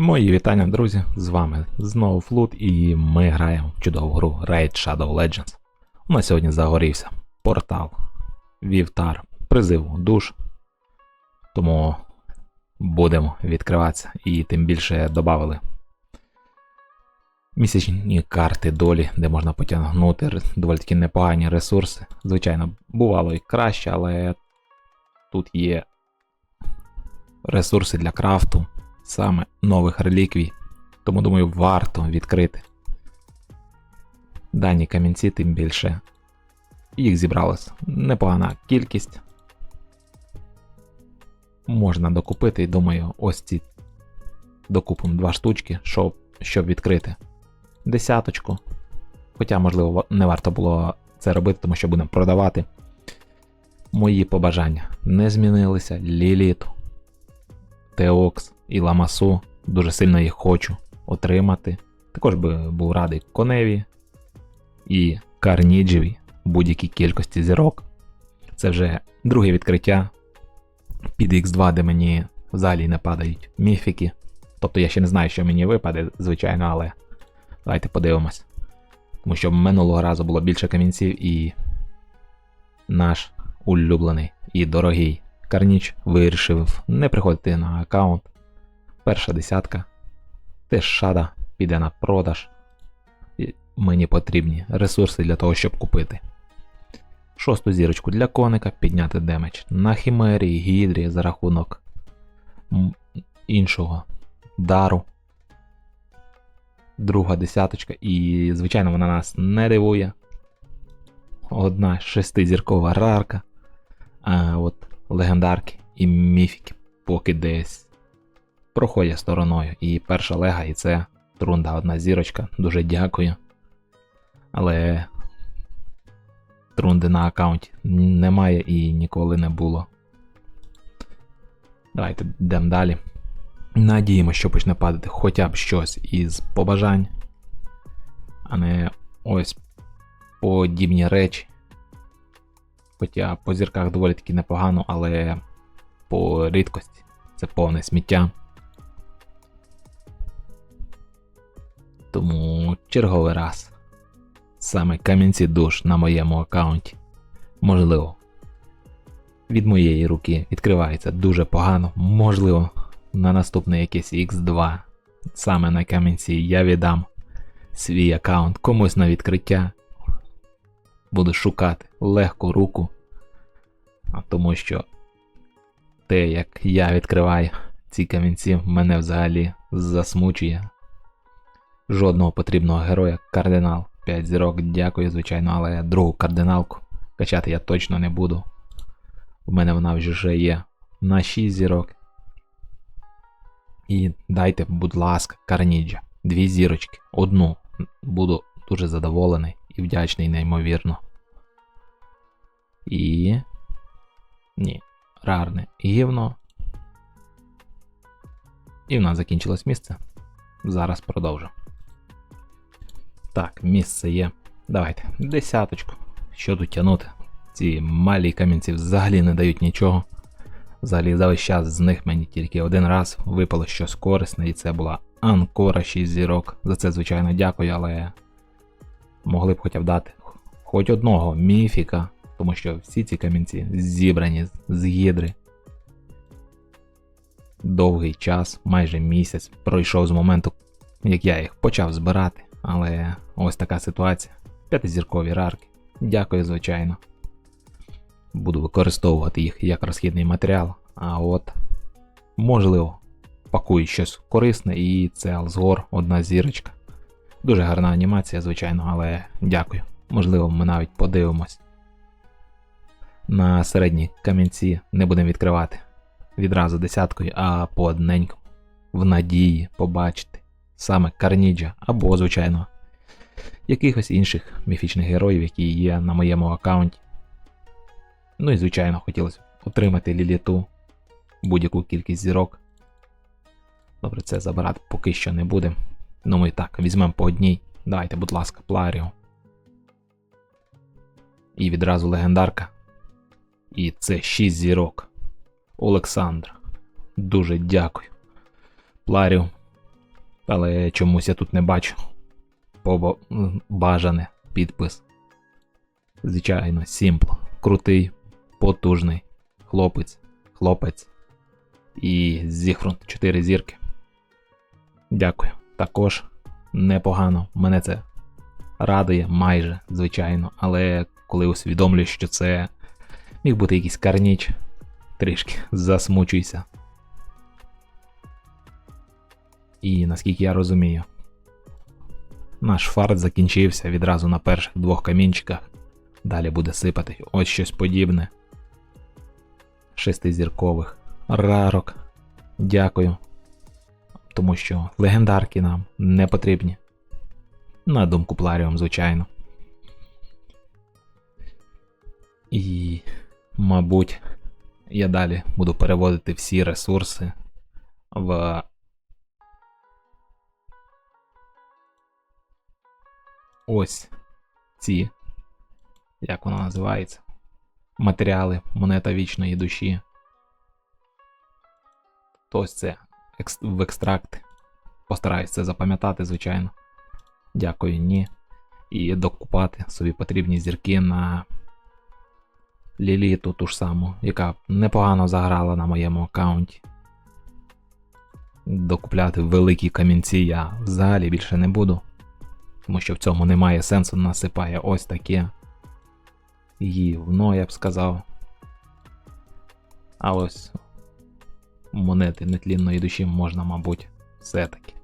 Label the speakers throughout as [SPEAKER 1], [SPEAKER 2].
[SPEAKER 1] Мої вітання, друзі! З вами знову Флут, і ми граємо в чудову гру Raid Shadow Legends. У нас сьогодні загорівся портал, вівтар, призив душ. Тому будемо відкриватися і тим більше додали місячні карти долі, де можна потягнути доволі таки непогані ресурси. Звичайно, бувало і краще, але тут є ресурси для крафту саме нових реліквій, тому думаю, варто відкрити дані камінці, тим більше їх зібралось непогана кількість. Можна докупити, і думаю, ось ці докупимо два штучки, щоб, щоб відкрити десяточку. Хоча, можливо, не варто було це робити, тому що будемо продавати. Мої побажання не змінилися. Ліліту, Теокс і Ламасу. Дуже сильно їх хочу отримати. Також би був радий коневі і Карніджеві будь-якій кількості зірок. Це вже друге відкриття під X2, де мені взагалі не падають міфіки. Тобто я ще не знаю, що мені випаде, звичайно, але давайте подивимось. Тому що минулого разу було більше камінців і наш улюблений і дорогий Карніч вирішив не приходити на аккаунт. Перша десятка. Теж шада піде на продаж. І мені потрібні ресурси для того, щоб купити. Шосту зірочку для коника підняти демедж на хімері, гідрі за рахунок іншого дару. Друга десяточка, і, звичайно, вона нас не дивує. Одна шестизіркова рарка. А от легендарки і міфіки поки десь проходять стороною. І перша лега, і це трунда одна зірочка. Дуже дякую. Але трунди на аккаунті немає і ніколи не було. Давайте йдемо далі. Надіємо, що почне падати хоча б щось із побажань, а не ось подібні речі. Хоча по зірках доволі таки непогано, але по рідкості це повне сміття. Тому черговий раз саме камінці душ на моєму аккаунті. Можливо, від моєї руки відкривається дуже погано. Можливо, на наступний якийсь X2 саме на камінці я віддам свій аккаунт комусь на відкриття. Буду шукати легку руку, тому що те, як я відкриваю ці камінці, мене взагалі засмучує. Жодного потрібного героя кардинал 5 зірок, дякую, звичайно, але другу кардиналку качати я точно не буду. У мене вона вже є на 6 зірок. І дайте, будь ласка, Карніджа. Дві зірочки. Одну. Буду дуже задоволений і вдячний, неймовірно. І. Ні. Рарне гівно. І в нас закінчилось місце. Зараз продовжу. Так, місце є. Давайте, десяточку. Що тут тягнути? Ці малі камінці взагалі не дають нічого. Взагалі за весь час з них мені тільки один раз випало щось корисне, і це була Анкора 6 зірок. За це, звичайно, дякую, але могли б хоча б дати хоч одного міфіка, тому що всі ці камінці зібрані з гідри. Довгий час, майже місяць, пройшов з моменту, як я їх почав збирати, але ось така ситуація. П'ятизіркові рарки. Дякую, звичайно. Буду використовувати їх як розхідний матеріал, а от можливо пакую щось корисне і це Алзгор, одна зірочка. Дуже гарна анімація, звичайно, але дякую. Можливо, ми навіть подивимось. На середні камінці не будемо відкривати відразу десяткою, а по одненькому. В надії побачити саме Карніджа або, звичайно, якихось інших міфічних героїв, які є на моєму аккаунті. Ну і, звичайно, хотілося б отримати ліліту будь-яку кількість зірок. Добре, це забирати поки що не будемо. Ну ми так, візьмемо по одній. Давайте, будь ласка, Пларіо. І відразу легендарка. І це 6 зірок. Олександр. Дуже дякую. Пларіо. Але чомусь я тут не бачу. Бажане підпис. Звичайно, Сімпл. Крутий, потужний. Хлопець. Хлопець. І Зіхфронт 4 зірки. Дякую. Також непогано. Мене це радує майже, звичайно. Але коли усвідомлюю, що це міг бути якийсь карніч, трішки засмучуйся. І наскільки я розумію, наш фарт закінчився відразу на перших двох камінчиках. Далі буде сипати ось щось подібне. Шестизіркових рарок. Дякую. Тому що легендарки нам не потрібні. На думку Пларіум, звичайно. І, мабуть, я далі буду переводити всі ресурси в ось ці, як вона називається, матеріали монета вічної душі. То ось це в екстракт. Постараюсь це запам'ятати, звичайно. Дякую, ні. І докупати собі потрібні зірки на Ліліту ту ж саму, яка непогано заграла на моєму аккаунті. Докупляти великі камінці я взагалі більше не буду. Тому що в цьому немає сенсу, насипає ось таке. Гівно, я б сказав. А ось монети нетлінної душі можна, мабуть, все-таки.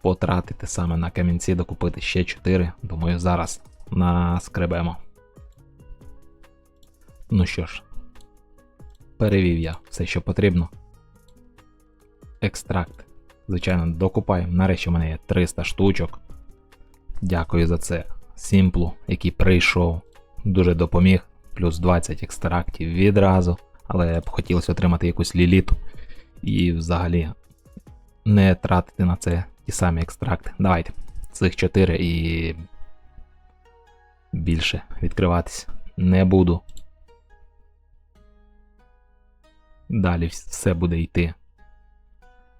[SPEAKER 1] Потратити саме на камінці, докупити ще 4. Думаю, зараз наскребемо. Ну що ж, перевів я все, що потрібно. Екстракт. Звичайно, докупаємо. Нарешті в мене є 300 штучок. Дякую за це Сімплу, який прийшов, дуже допоміг. Плюс 20 екстрактів відразу. Але б хотілося отримати якусь ліліту. І взагалі не тратити на це ті самі екстракти. Давайте. Цих 4 і більше відкриватись не буду. Далі все буде йти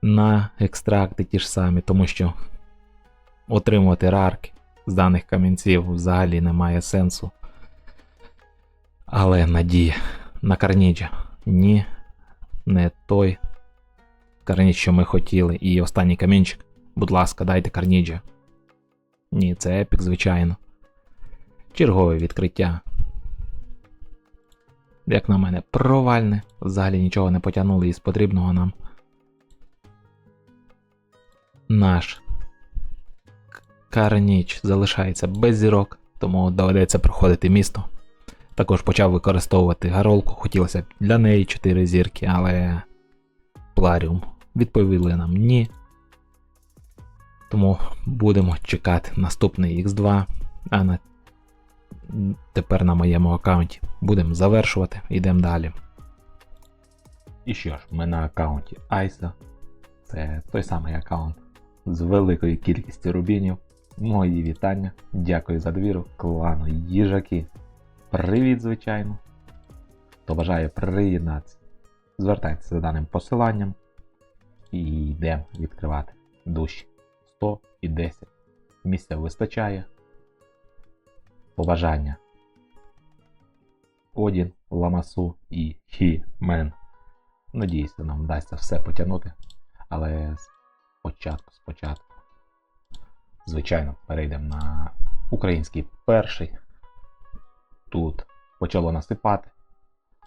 [SPEAKER 1] на екстракти ті ж самі, тому що отримувати рарки з даних камінців взагалі немає сенсу. Але надія на Карніджа. Ні, не той Карніч, що ми хотіли. І останній камінчик. Будь ласка, дайте Карніджа. Ні, це епік, звичайно. Чергове відкриття. Як на мене, провальне. Взагалі нічого не потягнули із потрібного нам. Наш Карніч залишається без зірок, тому доведеться проходити місто. Також почав використовувати гаролку, хотілося б для неї 4 зірки, але Пларіум відповіли нам ні. Тому будемо чекати наступний X2, а на тепер на моєму аккаунті будемо завершувати, йдемо далі. І що ж, ми на аккаунті Айса. Це той самий аккаунт з великою кількістю рубінів. Мої вітання. Дякую за довіру клану їжаки. Привіт, звичайно. Хто бажає приєднатися, звертайтеся за даним посиланням і йдемо відкривати душі 100 і 10. Місця вистачає. Побажання. Одін, Ламасу і Хі-Мен. Надіюся, нам вдасться все потягнути. Але спочатку, спочатку. Звичайно, перейдемо на український перший. Тут почало насипати.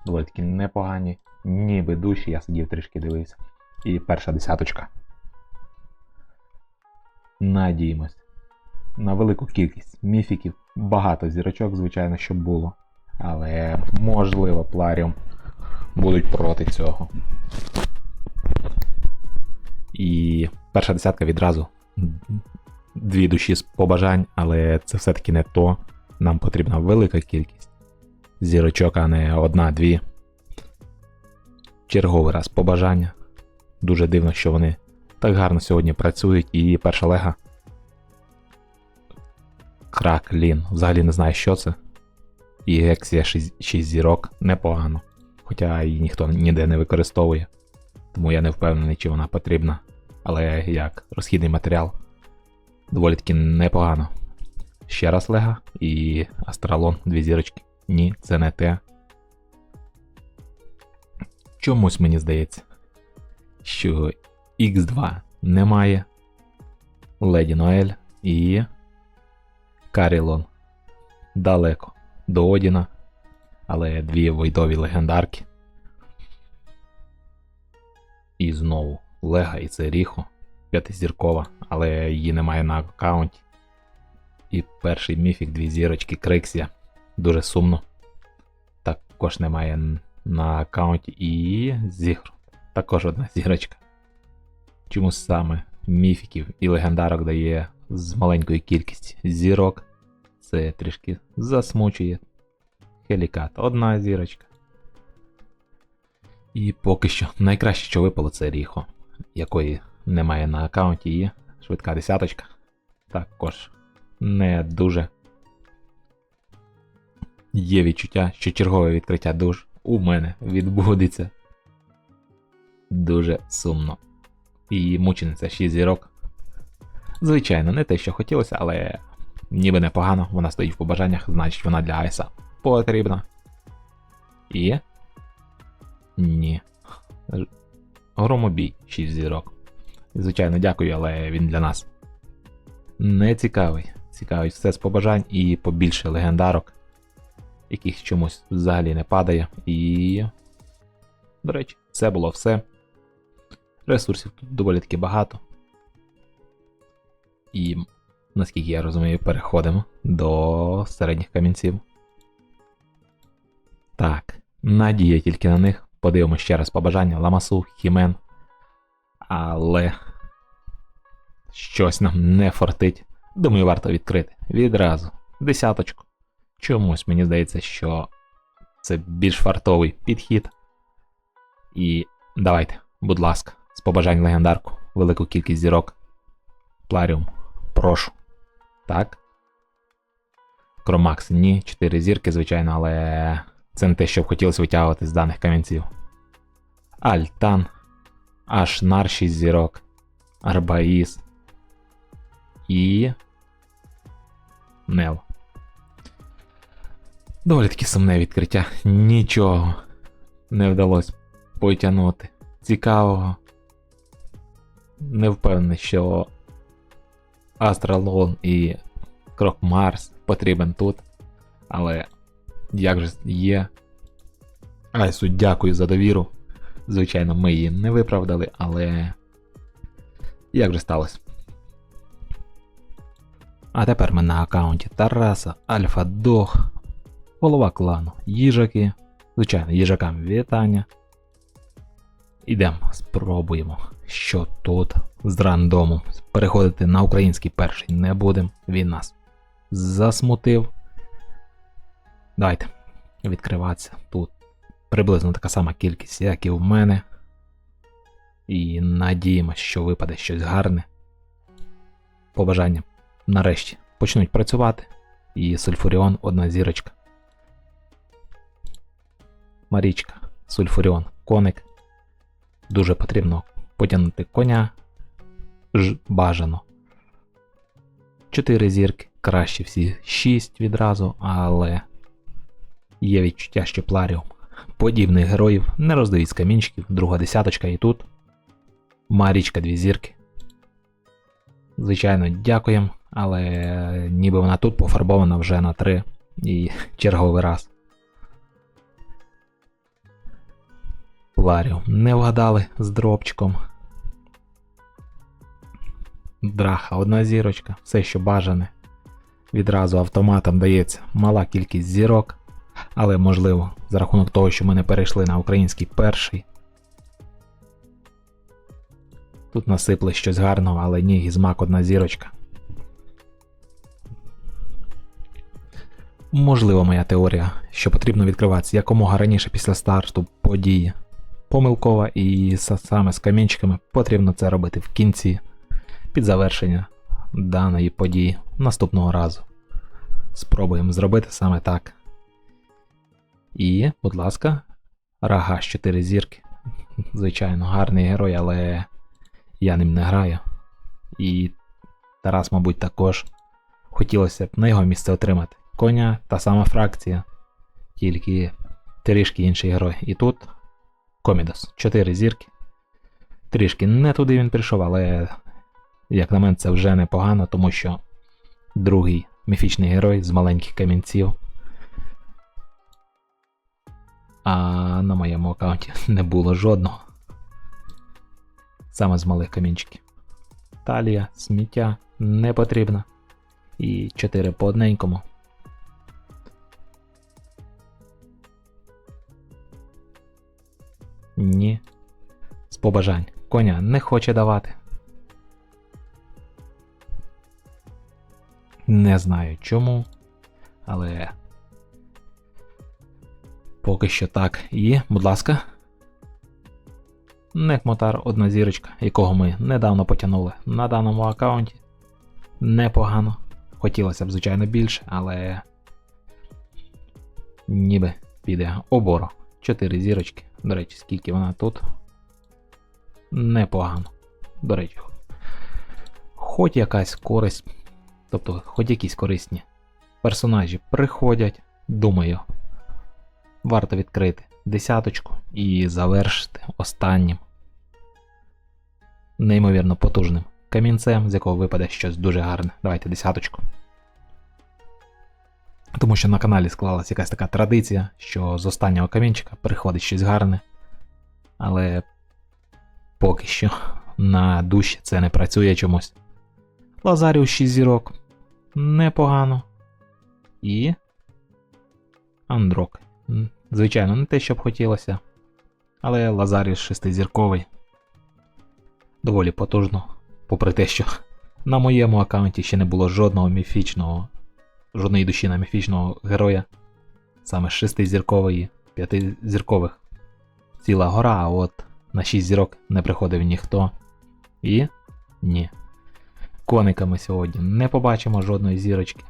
[SPEAKER 1] Доволі таки непогані, ніби душі, я сидів трішки дивився. І перша десяточка. Надіємось. На велику кількість міфіків, багато зірочок, звичайно, щоб було. Але можливо, пларіум будуть проти цього. І перша десятка відразу дві душі з побажань, але це все-таки не то. Нам потрібна велика кількість зірочок, а не одна-дві. Черговий раз побажання. Дуже дивно, що вони так гарно сьогодні працюють. І перша лега. Крак Лін. Взагалі не знаю, що це. І Гексія 6 зірок непогано. хоча її ніхто ніде не використовує, тому я не впевнений, чи вона потрібна. Але як розхідний матеріал доволі таки непогано. Ще раз лега і астралон, дві зірочки. Ні, це не те. Чомусь мені здається, що X2 немає. Леді Ноель і Карілон. Далеко до Одіна, але дві войдові легендарки. І знову Лега і це Ріхо, п'ятизіркова, але її немає на аккаунті. І перший міфік, дві зірочки Криксія. Дуже сумно. Також немає на аккаунті. І Зігр. Також одна зірочка. Чому саме міфіків і легендарок дає з маленькою кількістю зірок? Це трішки засмучує. Хелікат, одна зірочка. І поки що найкраще, що випало, це Ріхо, якої немає на аккаунті, і швидка десяточка. Також не дуже. Є відчуття, що чергове відкриття душ у мене відбудеться. Дуже сумно. І мучениця 6 зірок. Звичайно, не те, що хотілося, але ніби непогано, вона стоїть в побажаннях, значить вона для Айса потрібна. І. Ні. Громобій 6 зірок. Звичайно, дякую, але він для нас не цікавий. Цікавить все з побажань і побільше легендарок, яких чомусь взагалі не падає. І. До речі, це було все. Ресурсів тут доволі таки багато. І, наскільки я розумію, переходимо до середніх камінців. Так, надія тільки на них. Подивимося ще раз побажання. Ламасу, Хімен. Але щось нам не фортить. Думаю, варто відкрити. Відразу. Десяточку. Чомусь мені здається, що це більш фартовий підхід. І давайте, будь ласка, з побажань легендарку, велику кількість зірок. Пларіум. Прошу. Так. Кромакс, ні, 4 зірки, звичайно, але це не те, що б хотілося витягувати з даних камінців. Альтан. Ашнар 6 зірок. Арбаїс. І. Нел. Доволі таки сумне відкриття. Нічого не вдалося потягнути. Цікавого. Не впевнений, що Астралон і Крок Марс потрібен тут. Але як же є. Айсу, дякую за довіру. Звичайно, ми її не виправдали, але. Як же сталося? А тепер ми на аккаунті Тараса, Альфа Дог, голова клану, їжаки. Звичайно, їжакам вітання. Ідемо, спробуємо, що тут з рандомом. Переходити на український перший не будемо. Він нас засмутив. Давайте відкриватися. Тут приблизно така сама кількість, як і в мене. І надіємося, що випаде щось гарне. Побажання нарешті почнуть працювати. І Сульфуріон одна зірочка. Марічка, Сульфуріон, коник. Дуже потрібно потягнути коня. Ж бажано. Чотири зірки, краще всі шість відразу, але є відчуття, що пларіум подібних героїв не роздають з камінчиків, друга десяточка і тут. Марічка дві зірки. Звичайно, дякуємо, але ніби вона тут пофарбована вже на три і черговий раз. Пларіум не вгадали з дропчиком. Драха, одна зірочка, все що бажане. Відразу автоматом дається мала кількість зірок, але можливо, за рахунок того, що ми не перейшли на український перший. Тут насипли щось гарного, але ні, гізмак одна зірочка. Можливо, моя теорія, що потрібно відкриватися якомога раніше після старту події. Помилкова і саме з камінчиками потрібно це робити в кінці під завершення даної події наступного разу. Спробуємо зробити саме так. І, будь ласка, Рагаш 4 зірки. Звичайно, гарний герой, але я ним не граю. І Тарас, мабуть, також хотілося б на його місце отримати. Коня та сама фракція, тільки трішки інший герой. І тут Комідос, 4 зірки. Трішки не туди він прийшов, але, як на мене, це вже непогано, тому що другий міфічний герой з маленьких камінців. А на моєму аккаунті не було жодного. Саме з малих камінчиків. Талія, сміття не потрібно. І 4 по одненькому. Ні. З побажань. Коня не хоче давати. Не знаю чому, але поки що так. І, будь ласка. Некмотар одна зірочка, якого ми недавно потягнули на даному аккаунті. Непогано. Хотілося б, звичайно, більше, але. Ніби піде оборо. 4 зірочки. До речі, скільки вона тут. Непогано. До речі, хоч якась користь, тобто, хоч якісь корисні персонажі приходять, думаю, варто відкрити десяточку і завершити останнім неймовірно потужним камінцем, з якого випаде щось дуже гарне. Давайте десяточку. Тому що на каналі склалась якась така традиція, що з останнього камінчика приходить щось гарне. Але поки що на душі це не працює чомусь. Лазаріус 6 зірок. Непогано. І. Андрок. Звичайно, не те, що б хотілося. Але Лазаріус 6-зірковий. Доволі потужно. Попри те, що на моєму аккаунті ще не було жодного міфічного жодної душі на міфічного героя, саме шестизіркової, п'ятизіркових ціла гора, а от на 6 зірок не приходив ніхто. І ні. Кониками сьогодні не побачимо жодної зірочки.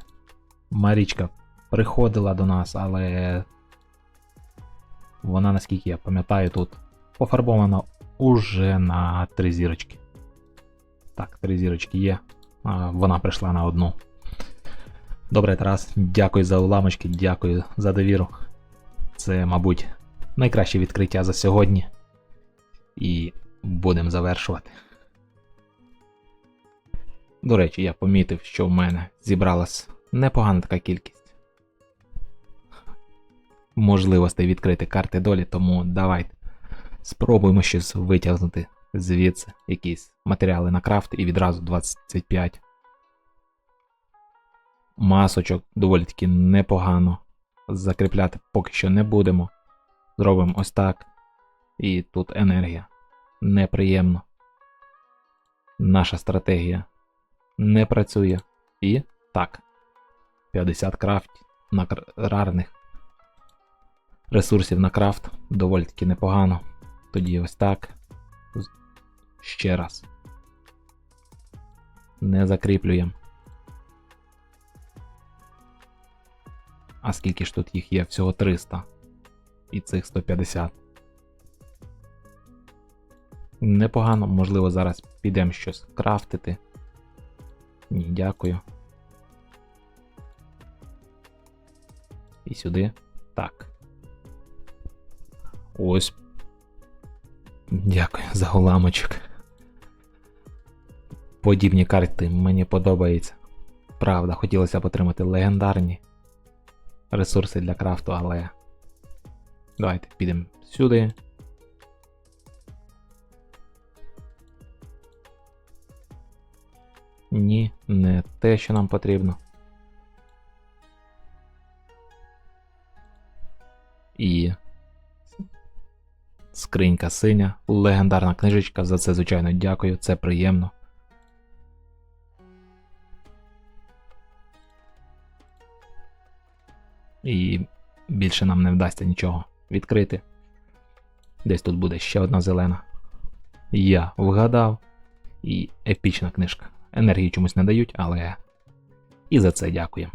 [SPEAKER 1] Марічка приходила до нас, але вона, наскільки я пам'ятаю, тут пофарбована уже на три зірочки. Так, три зірочки є. Вона прийшла на одну. Добре, Тарас, дякую за уламочки, дякую за довіру. Це, мабуть, найкраще відкриття за сьогодні. І будемо завершувати. До речі, я помітив, що в мене зібралась непогана така кількість можливостей відкрити карти долі, тому давайте спробуємо щось витягнути звідси якісь матеріали на крафт і відразу 25 масочок доволі таки непогано. Закріпляти поки що не будемо. Зробимо ось так. І тут енергія. Неприємно. Наша стратегія не працює. І так. 50 крафт на рарних ресурсів на крафт доволі таки непогано. Тоді ось так. Ще раз. Не закріплюємо. А скільки ж тут їх є? Всього 300. І цих 150. Непогано, можливо, зараз підемо щось крафтити. Ні, дякую. І сюди. Так. Ось. Дякую за уламочок. Подібні карти мені подобаються. Правда, хотілося б отримати легендарні ресурси для крафту, але. Давайте підемо сюди. Ні, не те, що нам потрібно. І. Скринька синя, легендарна книжечка. За це, звичайно, дякую, це приємно. І більше нам не вдасться нічого відкрити. Десь тут буде ще одна зелена. Я вгадав. І епічна книжка. Енергії чомусь не дають, але і за це дякуємо.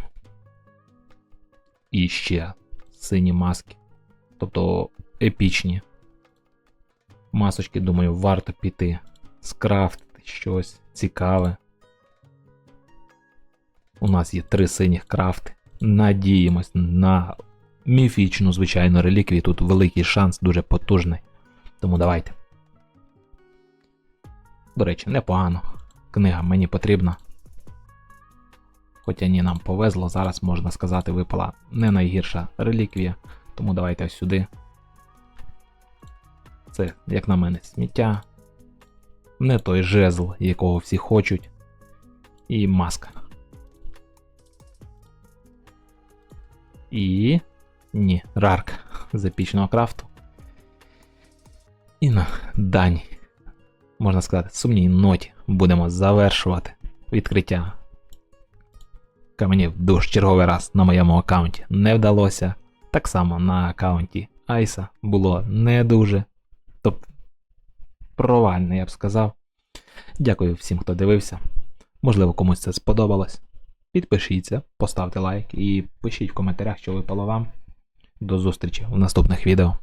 [SPEAKER 1] І ще сині маски. Тобто епічні. Масочки, думаю, варто піти. Скрафтити щось цікаве. У нас є три синіх крафти. Надіємось на міфічну, звичайно, реліквію. Тут великий шанс, дуже потужний. Тому давайте. До речі, непогано. Книга мені потрібна. Хоча ні, нам повезло, зараз можна сказати, випала не найгірша реліквія. Тому давайте сюди. Це, як на мене, сміття. Не той жезл, якого всі хочуть. І маска. І. Ні, рарк з епічного крафту. І на даній, можна сказати, сумній ноті будемо завершувати відкриття каменів душ черговий раз на моєму аккаунті не вдалося. Так само на аккаунті Айса було не дуже. Тобто провальне, я б сказав. Дякую всім, хто дивився. Можливо, комусь це сподобалось. Підпишіться, поставте лайк і пишіть в коментарях, що випало вам. До зустрічі в наступних відео.